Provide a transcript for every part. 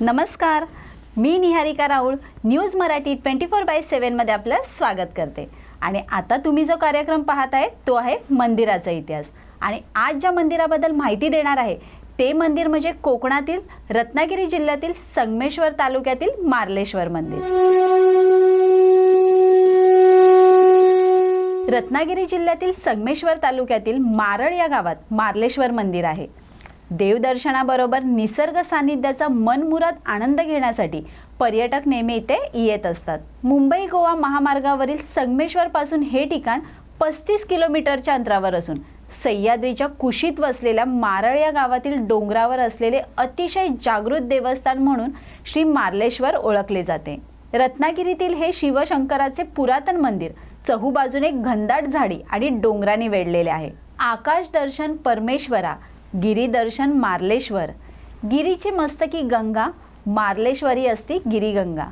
नमस्कार. मी Niharika Raul news Marathi twenty four by सेवनमध्ये आपलं स्वागत करते. आणि आता तुम्ही जो कार्यक्रम पाहत आहे तो आहे मंदिराचा इतिहास. आणि आज ज्या मंदिराबद्दल माहिती देणार आहे ते मंदिर म्हणजे कोकणातील रत्नागिरी जिल्ह्यातील संगमेश्वर तालुक्यातील मार्लेश्वर मंदिर. रत्नागिरी जिल्ह्यातील संगमेश्वर तालुक्यातील मारळ या गावात मार्लेश्वर मंदिर आहे. देवदर्शनाबरोबर निसर्ग सान्निध्याचा मनमुराद आनंद घेण्यासाठी पर्यटक नेहमी इथे येत असतात. मुंबई गोवा महामार्गावरील संगमेश्वरपासून हे ठिकाण पस्तीस किलोमीटरच्या अंतरावर असून सह्याद्रीच्या कुशीत वसलेल्या मारळ या गावातील डोंगरावर असलेले अतिशय जागृत देवस्थान म्हणून श्री मार्लेश्वर ओळखले जाते. रत्नागिरीतील हे शिवशंकराचे पुरातन मंदिर चहूबाजूने घनदाट झाडी आणि डोंगराने वेढलेले आहे. आकाश दर्शन परमेश्वरा गिरीदर्शन मार्लेश्वर. गिरीची मस्तकी गंगा मार्लेश्वरी असती गिरीगंगा.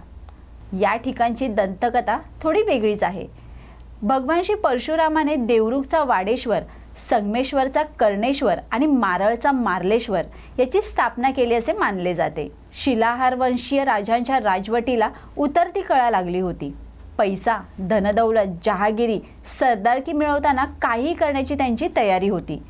या ठिकाणची दंतकथा थोडी वेगळीच आहे. भगवान श्री परशुरामाने देवरुखचा वाडेश्वर संगमेश्वरचा कर्णेश्वर आणि मारळचा मार्लेश्वर याची स्थापना केली असे मानले जाते. शिलाहार वंशीय राजांच्या राजवटीला उतरती कळा लागली होती. पैसा धनदौलत जहागिरी सरदारकी मिळवताना काही करण्याची त्यांची तयारी होती.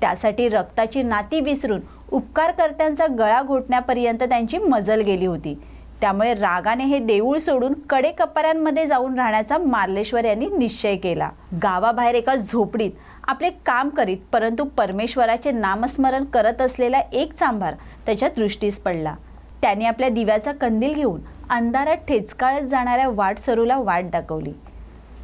त्यासाठी रक्ताची नाती विसरून उपकारकर्त्यांचा गळा घोटण्यापर्यंत त्यांची मजल गेली होती. त्यामुळे रागाने हे देऊळ सोडून कडे कपाऱ्यांमध्ये जाऊन राहण्याचा मार्लेश्वर यांनी निश्चय केला. गावाबाहेर एका झोपडीत आपले काम करीत परंतु परमेश्वराचे नामस्मरण करत असलेला एक चांभार त्याच्या दृष्टीस पडला. त्याने आपल्या दिव्याचा कंदील घेऊन अंधारात ठेचकाळत जाणाऱ्या वाटसरूला वाट दाखवली.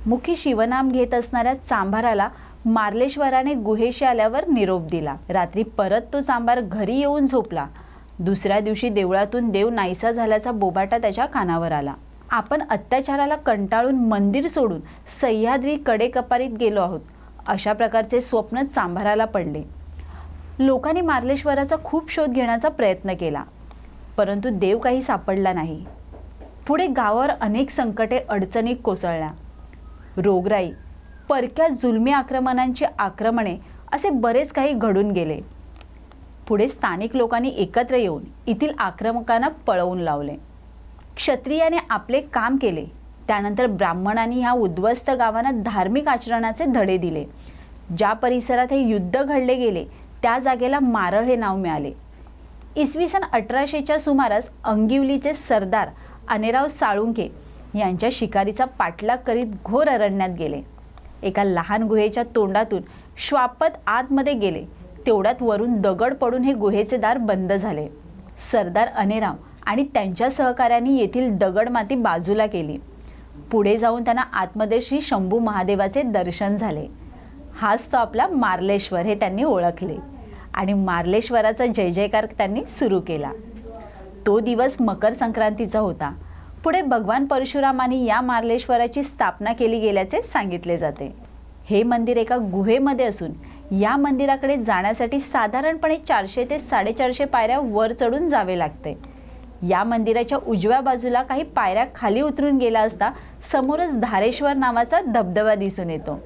मुखी शिवनाम घेत असणाऱ्या चांभाराला मार्लेश्वराने गुहेशी आल्यावर निरोप दिला. रात्री परत तो सांबार घरी येऊन झोपला. दुसऱ्या दिवशी देवळातून देव नाहीसा झाल्याचा बोबाटा त्याच्या कानावर आला. आपण अत्याचाराला कंटाळून मंदिर सोडून सह्याद्री कडेकपारीत गेलो आहोत. अशा प्रकारचे स्वप्न चांभाराला पडले. लोकांनी मार्लेश्वराचा खूप शोध घेण्याचा प्रयत्न केला. परंतु देव काही सापडला नाही. पुढे गावावर अनेक संकटे अडचणी कोसळल्या. रोगराई परक्या जुलमी आक्रमणांची आक्रमणे असे बरेच काही घडून गेले. पुढे स्थानिक लोकांनी एकत्र येऊन येथील आक्रमकांना पळवून लावले. क्षत्रियाने आपले काम केले. त्यानंतर ब्राह्मणांनी ह्या उद्ध्वस्त गावांना धार्मिक आचरणाचे धडे दिले. ज्या परिसरात हे युद्ध घडले गेले त्या जागेला मारळ हे नाव मिळाले. इसवी सन अठराशेच्या सुमारास अंगिवलीचे सरदार अनेराव साळुंके यांच्या शिकारीचा पाठलाग करीत घोर अरण्यात गेले. एका लहान गुहेच्या तोंडातून श्वापत आतमध्ये गेले. तेवढ्यात वरून दगड पडून हे गुहेचे दार बंद झाले. सरदार अनेराम आणि त्यांच्या सहकाऱ्यांनी येथील दगडमाती बाजूला केली. पुढे जाऊन त्यांना आतमध्ये श्री शंभू महादेवाचे दर्शन झाले. हाच तो आपला मार्लेश्वर हे त्यांनी ओळखले आणि मार्लेश्वराचा जय जयकार त्यांनी सुरू केला. तो दिवस मकर संक्रांतीचा होता. पुढे भगवान परशुरामाने या मार्लेश्वराची स्थापना केली गेल्याचे सांगितले जाते. हे मंदिर एका गुहेमध्ये असून या मंदिराकडे जाण्यासाठी साधारणपणे चारशे ते साडेचारशे पायऱ्या वर चढून जावे लागते. या मंदिराच्या उजव्या बाजूला काही पायऱ्या खाली उतरून गेला असता समोरच धारेश्वर नावाचा धबधबा दिसून येतो.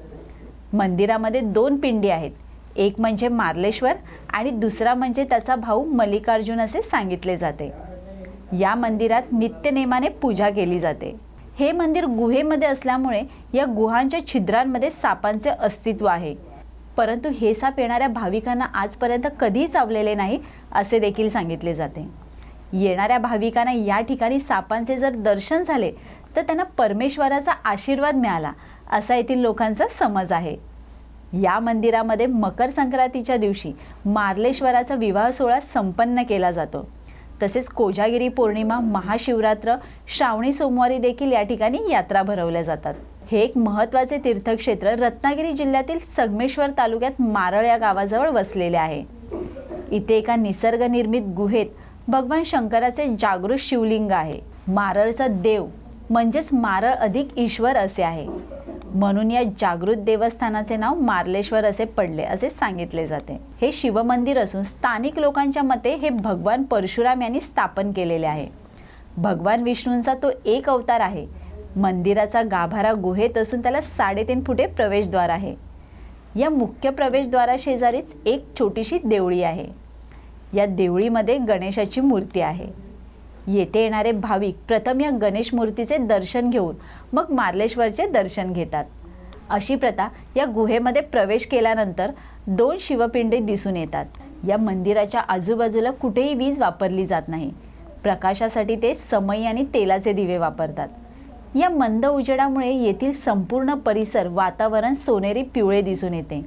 मंदिरामध्ये दोन पिंडी आहेत. एक म्हणजे मार्लेश्वर आणि दुसरा म्हणजे त्याचा भाऊ मल्लिकार्जुन असे सांगितले जाते. या मंदिरात नित्यनेमाने पूजा केली जाते. हे मंदिर गुहेमध्ये असल्यामुळे या गुहांच्या छिद्रांमध्ये सापांचे अस्तित्व आहे. परंतु हे साप येणाऱ्या भाविकांना आजपर्यंत कधीही चावलेले नाही असे देखील सांगितले जाते. येणाऱ्या भाविकांना या ठिकाणी सापांचे जर दर्शन झाले तर त्यांना परमेश्वराचा आशीर्वाद मिळाला असा येथील लोकांचा समज आहे. या मंदिरामध्ये मकर संक्रांतीच्या दिवशी मार्लेश्वराचा विवाह सोहळा संपन्न केला जातो. तसेच कोजागिरी पौर्णिमा महाशिवरात्र श्रावणी सोमवारी देखील या ठिकाणी यात्रा भरवल्या जातात. हे एक महत्त्वाचे तीर्थक्षेत्र रत्नागिरी जिल्ह्यातील संगमेश्वर तालुक्यात मारळ या गावाजवळ वसलेले आहे. इथे एका निसर्गनिर्मित गुहेत भगवान शंकराचे जागृत शिवलिंग आहे. मारळचा देव म्हणजेच मारळ अधिक ईश्वर असे आहे. म्हणून या जागृत देवस्थानाचे नाव मार्लेश्वर असे पडले असे सांगितले जाते. हे शिवमंदिर असून स्थानिक लोकांच्या मते हे भगवान परशुराम यांनी स्थापन केलेले आहे. भगवान विष्णूंचा तो एक अवतार आहे. मंदिराचा गाभारा गुहेत असून त्याला साडेतीन फुटे प्रवेशद्वार आहे. या मुख्य प्रवेशद्वारा शेजारीच एक छोटीशी देवळी आहे. या देवळीमध्ये गणेशाची मूर्ती आहे. येथे येणारे भाविक प्रथम या गणेश मूर्तीचे दर्शन घेऊन मग मार्लेश्वरचे दर्शन घेतात. अशी प्रथा या गुहेमध्ये प्रवेश केल्यानंतर दोन शिवपिंडे दिसून येतात. या मंदिराच्या आजूबाजूला कुठेही वीज वापरली जात नाही. प्रकाशासाठी ते समई आणि तेलाचे दिवे वापरतात. या मंद उजेडामुळे येथील संपूर्ण परिसर वातावरण सोनेरी पिवळे दिसून येते.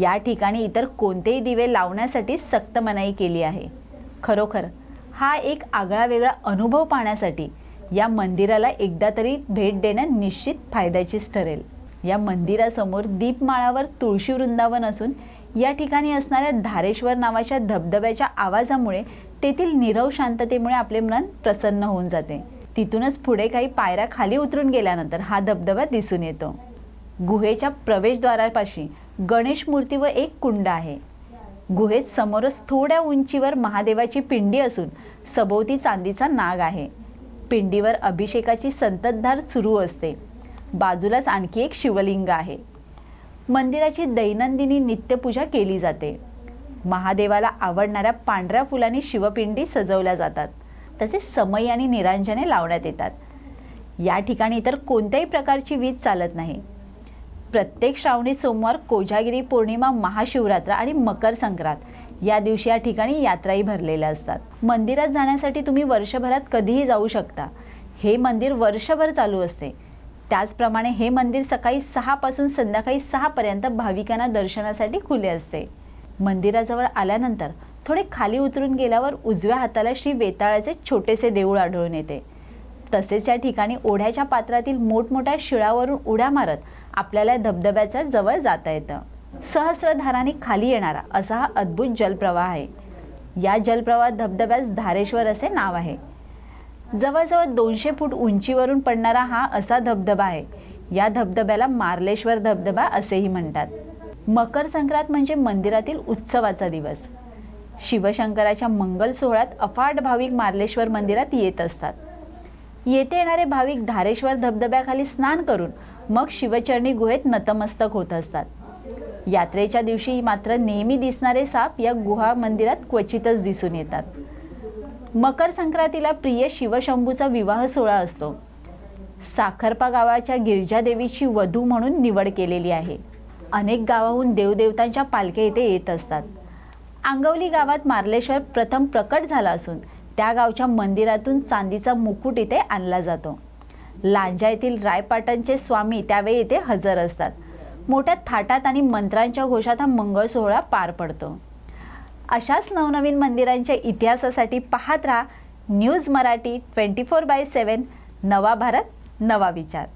या ठिकाणी इतर कोणतेही दिवे लावण्यासाठी सक्त मनाई केली आहे. खरोखर हा एक आगळा वेगळा अनुभव पाहण्यासाठी या मंदिराला एकदा तरी भेट देणं निश्चित फायद्याचीच ठरेल. या मंदिरासमोर दीपमाळावर तुळशी वृंदावन असून या ठिकाणी असणाऱ्या धारेश्वर नावाच्या धबधब्याच्या आवाजामुळे तेथील निरव शांततेमुळे आपले मन प्रसन्न होऊन जाते. तिथूनच पुढे काही पायऱ्या खाली उतरून गेल्यानंतर हा धबधबा दिसून येतो. गुहेच्या प्रवेशद्वारापाशी गणेश मूर्ती व एक कुंड आहे. गुहेत समोरच थोड्या उंचीवर महादेवाची पिंडी असून सभोवती चांदीचा नाग आहे. पिंडीवर अभिषेकाची संततधार सुरू असते. बाजूलाच आणखी एक शिवलिंग आहे. मंदिराची दैनंदिनी नित्यपूजा केली जाते. महादेवाला आवडणाऱ्या पांढऱ्या फुलांनी शिवपिंडी सजवल्या जातात. तसेच समय आणि निरांजने लावण्यात येतात. या ठिकाणी इतर कोणत्याही प्रकारची वीज चालत नाही. प्रत्येक श्रावणी सोमवार कोजागिरी पौर्णिमा महाशिवरात्र आणि मकर संक्रांत या दिवशी या ठिकाणी यात्राही भरलेल्या असतात. मंदिरात जाण्यासाठी तुम्ही वर्षभरात कधीही जाऊ शकता. हे मंदिर वर्षभर चालू असते. त्याचप्रमाणे हे मंदिर सकाळी सहापासून संध्याकाळी सहापर्यंत भाविकांना दर्शनासाठी खुले असते. मंदिराजवळ आल्यानंतर थोडे खाली उतरून गेल्यावर उजव्या हाताला श्री वेताळाचे छोटेसे देऊळ आढळून येते. तसेच या ठिकाणी ओढ्याच्या पात्रातील मोठमोठ्या शिळावरून उड्या मारत आपल्याला धबधब्याच्या जवळ जाता येतं. सहस्रधाराने खाली येणारा असा हा अद्भुत जलप्रवाह आहे. या जलप्रवाह धबधब्यास धारेश्वर असे नाव आहे. जवळजवळ दोनशे फूट उंचीवरून पडणारा हा असा धबधबा आहे. या धबधब्याला मार्लेश्वर धबधबा असेही म्हणतात. मकर संक्रांत म्हणजे मंदिरातील उत्सवाचा दिवस. शिवशंकराच्या मंगल सोहळ्यात अफाट भाविक मार्लेश्वर मंदिरात येत असतात. येथे येणारे भाविक धारेश्वर धबधब्याखाली स्नान करून मग शिवचरणी गुहेत नतमस्तक होत असतात. यात्रेच्या दिवशी मात्र नेहमी दिसणारे साप या गुहा मंदिरात क्वचितच दिसून येतात. मकर संक्रांतीला प्रिय शिवशंभूचा विवाह सोहळा असतो. साखरपा गावाच्या गिरजादेवीची वधू म्हणून निवड केलेली आहे. अनेक गावाहून देवदेवतांच्या पालख्या इथे येत असतात. आंगवली गावात मार्लेश्वर प्रथम प्रकट झाला असून त्या गावच्या मंदिरातून चांदीचा मुकुट इथे आणला जातो. लांजा येथील रायपाटणचे स्वामी त्यावेळी इथे हजर असतात. मोठ्या थाटात आणि मंत्रांच्या घोषात हा मंगळ सोहळा पार पडतो. अशाच नवनवीन मंदिरांच्या इतिहासासाठी पाहत राहा news Marathi twenty four by seven. नवा भारत नवा विचार.